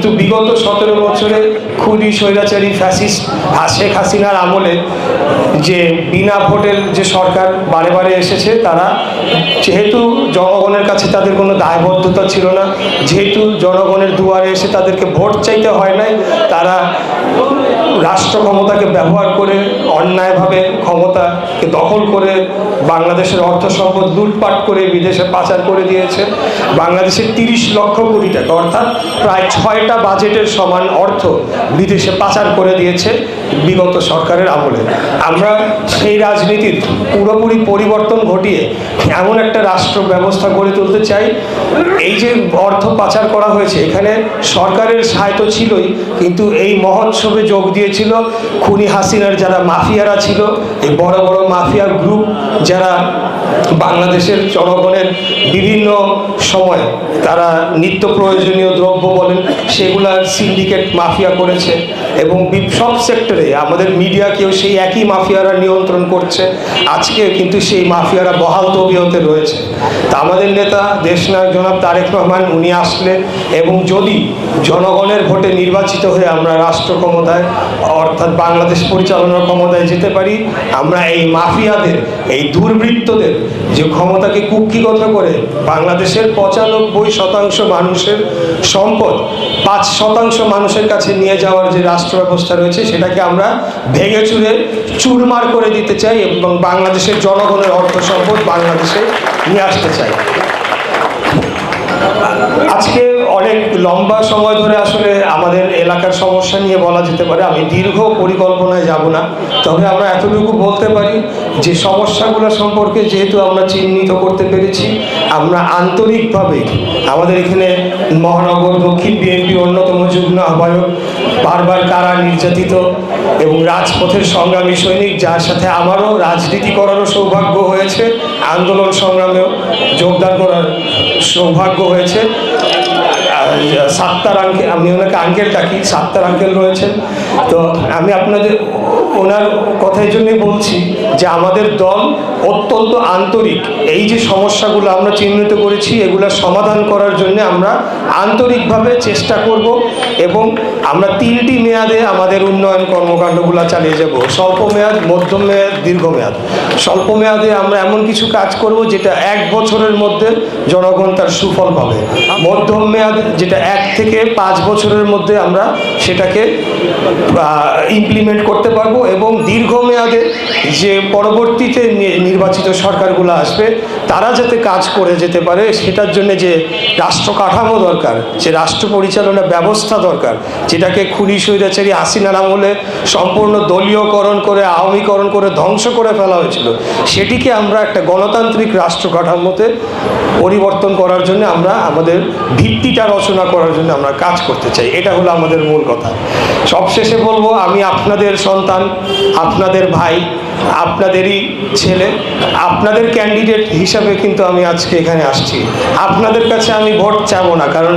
কিন্তু বিগত সতেরো বছরে খুবই স্বৈরাচারী, ফ্যাসিস্ট শেখ হাসিনার আমলে যে বিনা ভোটের যে সরকার বারে বারে এসেছে, তারা যেহেতু জনগণের কাছে তাদের কোনো দায়বদ্ধতা ছিল না, যেহেতু জনগণের দুয়ারে এসে তাদেরকে ভোট চাইতে হয় নাই, তারা রাষ্ট্র ক্ষমতাকে ব্যবহার করে অন্যায়ভাবে ক্ষমতাকে দখল করে বাংলাদেশের অর্থ সম্পদ লুটপাট করে বিদেশে পাচার করে দিয়েছে। বাংলাদেশের তিরিশ লক্ষ কোটি টাকা, অর্থাৎ প্রায় ছয়টা বাজেটের সমান অর্থ বিদেশে পাচার করে দিয়েছে। বিগত সরকারের আমলে। আমরা সেই রাজনীতির পুরোপুরি পরিবর্তন ঘটিয়ে এমন একটা রাষ্ট্র ব্যবস্থা গড়ে তুলতে চাই। এই যে অর্থ পাচার করা হয়েছে, এখানে সরকারের সাহায্য ছিলই, কিন্তু এই মহোৎসবে যোগ দিয়েছিল খুনি হাসিনার যারা মাফিয়ারা ছিল, এই বড় বড় মাফিয়া গ্রুপ যারা বাংলাদেশের জনগণের বিভিন্ন সময় তারা নিত্য প্রয়োজনীয় দ্রব্য বলেন সেগুলার সিন্ডিকেট মাফিয়া করেছে এবং সব সেক্টরে আমাদের মিডিয়াকেও সেই একই মাফিয়ারা নিয়ন্ত্রণ করছে। আজকে কিন্তু সেই মাফিয়ারা বহাল তবিয়তে রয়েছে। তা আমাদের নেতা দেশনায়ক জনাব তারেক রহমান, উনি আসলে এবং যদি জনগণের ভোটে নির্বাচিত হয়ে আমরা রাষ্ট্র ক্ষমতায়, অর্থাৎ বাংলাদেশ পরিচালনার ক্ষমতায় যেতে পারি, আমরা এই মাফিয়াদের, এই দুর্বৃত্তদের যে ক্ষমতাকে কুক্ষিগত করে বাংলাদেশের পঁচানব্বই শতাংশ মানুষের সম্পদ, পাঁচ শতাংশ মানুষের কাছে নিয়ে যাওয়ার যে রাষ্ট্র ব্যবস্থা রয়েছে, সেটাকে আমরা ভেঙে চুরে চুরমার করে দিতে চাই এবং বাংলাদেশের জনগণের অর্থ সম্পদ বাংলাদেশে নিয়ে আসতে চাই। আজকে অনেক লম্বা সময় ধরে আসলে আমাদের এলাকার সমস্যা নিয়ে বলা যেতে পারে। আমি দীর্ঘ পরিকল্পনায় যাব না। তবে আমরা এতটুকু বলতে পারি যে, সমস্যাগুলো সম্পর্কে যেহেতু আমরা চিহ্নিত করতে পেরেছি, আমরা আন্তরিকভাবে আমাদের এখানে মহানগর দক্ষিণ বিএনপি অন্যতম যুগ্ম আহ্বায়ক, বারবার কারা নির্যাতিত এবং রাজপথের সংগ্রামী সৈনিক যার সাথে আমারও রাজনীতি করারও সৌভাগ্য হয়েছে, আন্দোলন সংগ্রামেও যোগদান করার সৌভাগ্য হয়েছে। সাত্তার আঙ্কেল আমি ওনাকে আঙ্কেল ডাকি সাত্তার আঙ্কেল রয়েছেন। তো আমি আপনাদের ওনার কথা এই জন্যই বলছি যে আমাদের দল অত্যন্ত আন্তরিক। এই যে সমস্যাগুলো আমরা চিহ্নিত করেছি এগুলা সমাধান করার জন্য আমরা আন্তরিকভাবে চেষ্টা করব এবং আমরা তিনটি মেয়াদে আমাদের উন্নয়ন কর্মকাণ্ডগুলো চালিয়ে যাব। স্বল্প মেয়াদ, মধ্যম মেয়াদ, দীর্ঘ মেয়াদ। স্বল্প মেয়াদে আমরা এমন কিছু কাজ করব যেটা এক বছরের মধ্যে জনগণ তার সুফল পাবে। মধ্যম মেয়াদ যেটা এক থেকে পাঁচ বছরের মধ্যে আমরা সেটাকে ইমপ্লিমেন্ট করতে পারব এবং দীর্ঘমেয়াদে যে পরবর্তীতে নির্বাচিত সরকারগুলো আসবে, তারা যাতে কাজ করে যেতে পারে, সেটার জন্য যে রাষ্ট্র কাঠামো দরকার, যে রাষ্ট্র পরিচালনা ব্যবস্থা দরকার, যেটাকে খুনি, স্বৈরাচারী হাসিনার আমলে সম্পূর্ণ দলীয়করণ করে, আওয়ামীকরণ করে ধ্বংস করে ফেলা হয়েছিল, সেটিকে আমরা একটা গণতান্ত্রিক রাষ্ট্র কাঠামোতে পরিবর্তন করার জন্য আমরা আমাদের ভিত্তিটা রচনা করার জন্য আমরা কাজ করতে চাই। এটা হলো আমাদের মূল কথা। সবশেষে বলব, আমি আপনাদের সন্তান, আপনাদের ভাই আপনাদেরই ছেলে, আপনাদের ক্যান্ডিডেট হিসাবে কিন্তু আমি আজকে এখানে আসছি। আপনাদের কাছে আমি ভোট চাবো না, কারণ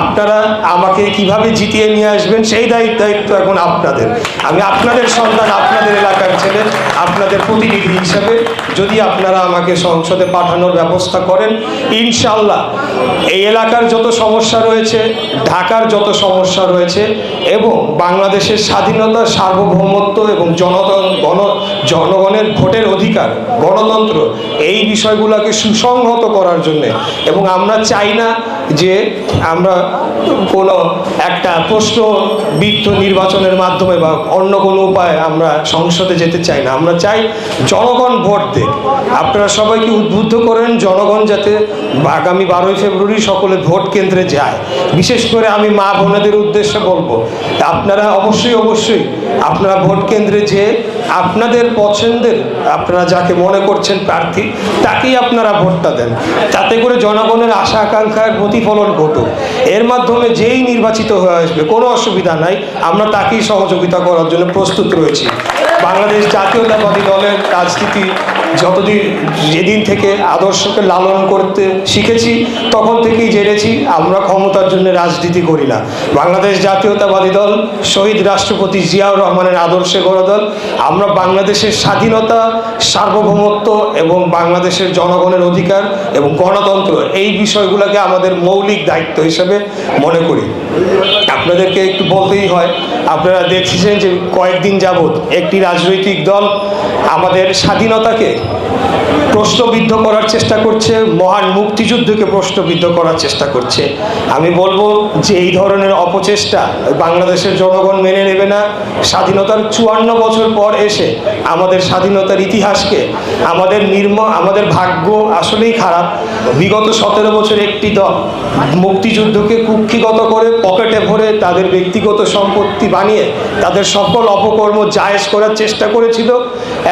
আপনারা আমাকে কীভাবে জিতিয়ে নিয়ে আসবেন সেই দায়িত্ব দায়িত্ব এখন আপনাদের। আমি আপনাদের সন্তান, আপনাদের এলাকার ছেলে, আপনাদের প্রতিনিধি হিসাবে যদি আপনারা আমাকে সংসদে পাঠানোর ব্যবস্থা করেন ইনশাল্লাহ এই এলাকার যত সমস্যা রয়েছে, ঢাকার যত সমস্যা রয়েছে এবং বাংলাদেশের স্বাধীনতা, সার্বভৌমত্ব এবং জনগণ গণ জনগণের ভোটের অধিকার, গণতন্ত্র, এই বিষয়গুলোকে সুসংহত করার জন্যে। এবং আমরা চাই না যে আমরা কোনো একটা প্রশ্নবিদ্ধ নির্বাচনের মাধ্যমে বা অন্য কোনো উপায়ে আমরা সংসদে যেতে চাই না। আমরা চাই জনগণ ভোট দেখ আপনারা সবাইকে উদ্বুদ্ধ করেন, জনগণ যাতে আগামী বারোই ফেব্রুয়ারি সকলে ভোট কেন্দ্রে যায়। বিশেষ করে আমি মা বোনেদের উদ্দেশ্যে বলব, আপনারা অবশ্যই অবশ্যই আপনারা ভোট কেন্দ্রে যেয়ে আপনাদের পছন্দের, আপনারা যাকে মনে করছেন প্রার্থী, তাকেই আপনারা ভোটটা দেন। তাতে করে জনগণের আশা আকাঙ্ক্ষার প্রতিফলন ঘটুক। এর মাধ্যমে যেই নির্বাচিত হয়ে আসবে, কোনো অসুবিধা নাই। আমরা তাকেই সহযোগিতা করার জন্য প্রস্তুত রয়েছি। বাংলাদেশ জাতীয়তাবাদী দলের রাজনীতি যতদিন যেদিন থেকে আদর্শকে লালন করতে শিখেছি, তখন থেকেই জেনেছি আমরা ক্ষমতার জন্য রাজনীতি করি না। বাংলাদেশ জাতীয়তাবাদী দল, শহীদ রাষ্ট্রপতি জিয়াউর রহমানের আদর্শে গড়া দল, আমরা বাংলাদেশের স্বাধীনতা, সার্বভৌমত্ব এবং বাংলাদেশের জনগণের অধিকার এবং গণতন্ত্র এই বিষয়গুলোকে আমাদের মৌলিক দায়িত্ব হিসেবে মনে করি। আপনাদেরকে একটু বলতেই হয়, আপনারা দেখছেন যে কয়েকদিন যাবৎ একটি রাজনৈতিক দল আমাদের স্বাধীনতাকে প্রশ্নবিদ্ধ করার চেষ্টা করছে, মহান মুক্তিযুদ্ধকে প্রশ্নবিদ্ধ করার চেষ্টা করছে। আমি বলব যে এই ধরনের অপচেষ্টা বাংলাদেশের জনগণ মেনে নেবে না। স্বাধীনতার চুয়ান্ন বছর পর এসে আমাদের স্বাধীনতার ইতিহাসকে, আমাদের নির্ম, আমাদের ভাগ্য আসলেই খারাপ। বিগত সতেরো বছর একটি দল মুক্তিযুদ্ধকে কুক্ষিগত করে পকেটে ভরে তাদের ব্যক্তিগত সম্পত্তি বানিয়ে তাদের সকল অপকর্ম জায়েজ করার চেষ্টা করেছিল।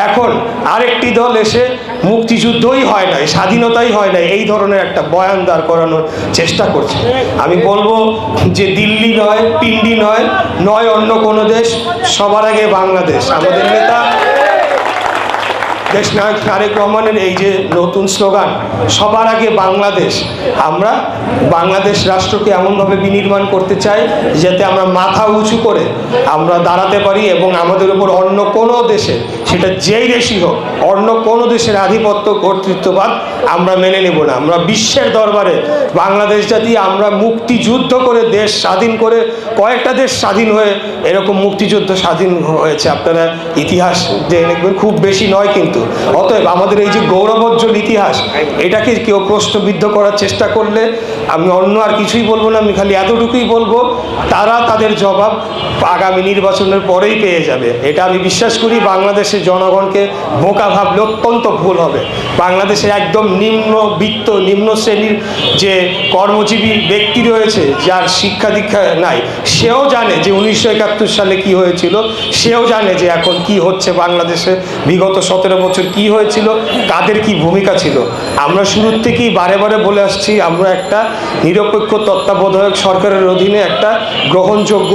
এখন আরেকটি দল এসে মুক্তিযুদ্ধই হয় নাই, স্বাধীনতাই হয় নাই, এই ধরনের একটা বয়ান দাঁড় করানোর চেষ্টা করছে। আমি বলব যে দিল্লি নয়, পিন্ডি নয় নয় অন্য কোনো দেশ, সবার আগে বাংলাদেশ। আমাদের নেতা দেশ নায়ক তারেক রহমানের এই যে নতুন স্লোগান সবার আগে বাংলাদেশ। আমরা বাংলাদেশ রাষ্ট্রকে এমনভাবে বিনির্মাণ করতে চাই যাতে আমরা মাথা উঁচু করে আমরা দাঁড়াতে পারি এবং আমাদের উপর অন্য কোনো দেশে, সেটা যেই দেশই হোক, অন্য কোনো দেশের আধিপত্য, কর্তৃত্ববাদ আমরা মেনে নেব না। আমরা বিশ্বের দরবারে বাংলাদেশ জাতি আমরা মুক্তিযুদ্ধ করে দেশ স্বাধীন করে কয়েকটা দেশ স্বাধীন হয়ে এরকম মুক্তিযুদ্ধ স্বাধীন হয়েছে। আপনারা ইতিহাস জেনে দেখবেন, খুব বেশি নয় কিন্তু। অতএব আমাদের এই যে গৌরবোজ্জ্বল ইতিহাস, এটাকে কেউ প্রশ্নবিদ্ধ করার চেষ্টা করলে আমি অন্য আর কিছুই বলব না, আমি খালি এতটুকুই বলব, তারা তাদের জবাব আগামী নির্বাচনের পরেই পেয়ে যাবে। এটা আমি বিশ্বাস করি, বাংলাদেশের জনগণকে বোকা ভাবলে অত্যন্ত ভুল হবে। বাংলাদেশের একদম নিম্ন বিত্ত, নিম্ন শ্রেণির যে কর্মজীবী ব্যক্তি রয়েছে, যার শিক্ষা দীক্ষা নাই, সেও জানে যে উনিশশো একাত্তর সালে কি হয়েছিল, সেও জানে যে এখন কি হচ্ছে বাংলাদেশে বিগত সতেরো বছর কি হয়েছিল, কাদের কি ভূমিকা ছিল, আমরা শুরুর থেকেই বারে বারে বলে আসছি, আমরা একটা নিরপেক্ষ তত্ত্বাবধায়ক সরকারের অধীনে একটা গ্রহণযোগ্য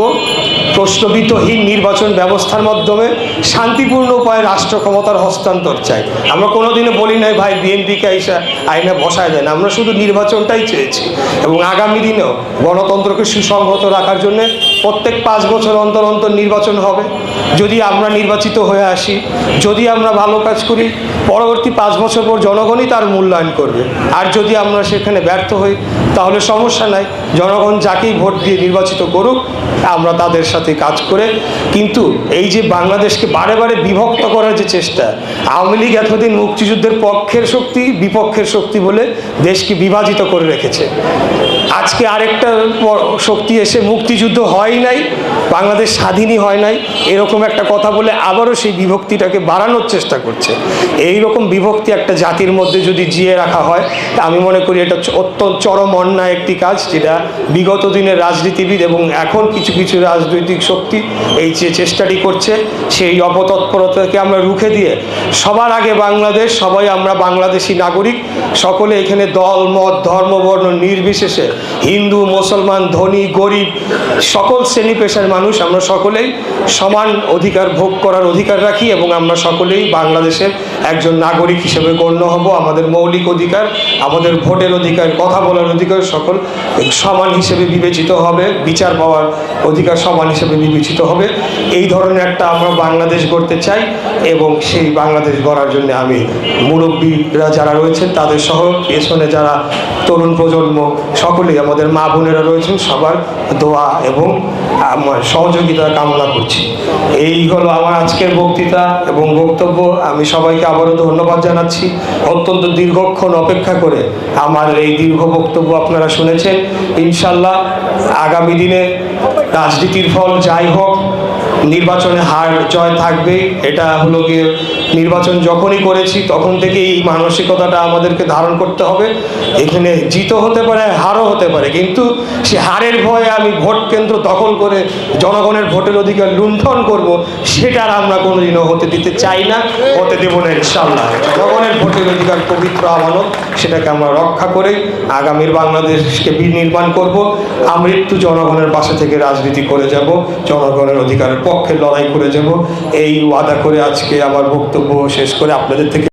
প্রশ্নবিদ্ধহীন নির্বাচন ব্যবস্থার মাধ্যমে শান্তিপূর্ণ উপায়ে রাষ্ট্র ক্ষমতার হস্তান্তর চাই। আমরা কোনোদিনও বলি নাই, ভাই, বিএনপিকে আইসা আইনে বসায় দেয় না আমরা শুধু নির্বাচনটাই চেয়েছি। এবং আগামী দিনেও গণতন্ত্রকে সুসংহত রাখার জন্য প্রত্যেক পাঁচ বছর অন্তর অন্তর নির্বাচন হবে। যদি আমরা নির্বাচিত হয়ে আসি, যদি আমরা ভালো কাজ করি, পরবর্তী পাঁচ বছর পর জনগণই তার মূল্যায়ন করবে। আর যদি আমরা সেখানে ব্যর্থ হই, তাহলে সমস্যা নাই। জনগণ যাকেই ভোট দিয়ে নির্বাচিত করুক, আমরা তাদের সাথে কাজ করে, কিন্তু এই যে বাংলাদেশকে বারে বারে বিভক্ত করার যে চেষ্টা, আওয়ামী লীগ এতদিন মুক্তিযুদ্ধের পক্ষের শক্তি, বিপক্ষের শক্তি বলে দেশকে বিভাজিত করে রেখেছে। আজকে আরেকটা শক্তি এসে মুক্তিযুদ্ধ হয় নাই, বাংলাদেশ স্বাধীনই হয় নাই, এরকম একটা কথা বলে আবারও সেই বিভক্তিটাকে বাড়ানোর চেষ্টা করছে। এই রকম বিভক্তি একটা জাতির মধ্যে যদি জিয়ে রাখা হয় আমি মনে করি এটা অত্যন্ত চরম অন্যায় একটি কাজ, যেটা বিগত দিনের রাজনীতিবিদ এবং এখন কিছু কিছু রাজনৈতিক শক্তি এই যে চেষ্টাটি করছে, সেই অপতৎপরতাকে আমরা রুখে দিয়ে সবার আগে বাংলাদেশ, সবাই আমরা বাংলাদেশি নাগরিক, সকলে এখানে দল, মত, ধর্ম, বর্ণ নির্বিশেষে হিন্দু, মুসলমান, ধনী, গরিব, সকল শ্রেণি পেশার মানুষ আমরা সকলেই সমান অধিকার ভোগ করার অধিকার রাখি এবং আমরা সকলেই বাংলাদেশের একজন নাগরিক হিসেবে গণ্য হব। আমাদের মৌলিক অধিকার, আমাদের ভোটের অধিকার, কথা বলার অধিকার, সকল সমান হিসেবে বিবেচিত হবে, বিচার পাওয়ার অধিকার সমান হিসেবে বিবেচিত হবে। এই ধরনের একটা আমরা বাংলাদেশ গড়তে চাই এবং সেই বাংলাদেশ গড়ার জন্য আমি মুরব্বীরা যারা রয়েছেন, তাদের সহ পেছনে যারা তরুণ প্রজন্ম, সকলেই আমাদের মা বোনেরা রয়েছেন, সবার দোয়া এবং সহযোগিতা কামনা করছি। এই হলো আমার আজকের বক্তৃতা এবং বক্তব্য। আমি সবাইকে আবারও ধন্যবাদ জানাচ্ছি। অত্যন্ত দীর্ঘক্ষণ অপেক্ষা করে আমার এই দীর্ঘ বক্তব্য আপনারা শুনেছেন। ইনশাল্লাহ আগামী দিনে রাজনীতির ফল যাই হোক, নির্বাচনে হার জয় থাকবে। এটা হলো গিয়ে নির্বাচন যখনই করেছি, তখন থেকে এই মানসিকতাটা আমাদেরকে ধারণ করতে হবে। এখানে জিত হতে পারে, হারও হতে পারে, কিন্তু সে হারের ভয়ে আমি ভোট কেন্দ্র দখল করে জনগণের ভোটের অধিকার লুণ্ঠন করব, সেটা আর আমরা কোনোদিনও হতে দিতে চাই না, হতে দেবো না ইনশাল্লাহ জনগণের ভোটের অধিকার পবিত্র আমানত, সেটাকে আমরা রক্ষা করে আগামীর বাংলাদেশকে বিনির্মাণ করব। আমৃত্যু জনগণের পাশে থেকে রাজনীতি করে যাব, জনগণের অধিকারের পক্ষে লড়াই করে যাব। এই ওয়াদা করে আজকে আমার বক্তব্য শেষ করে আপনাদের থেকে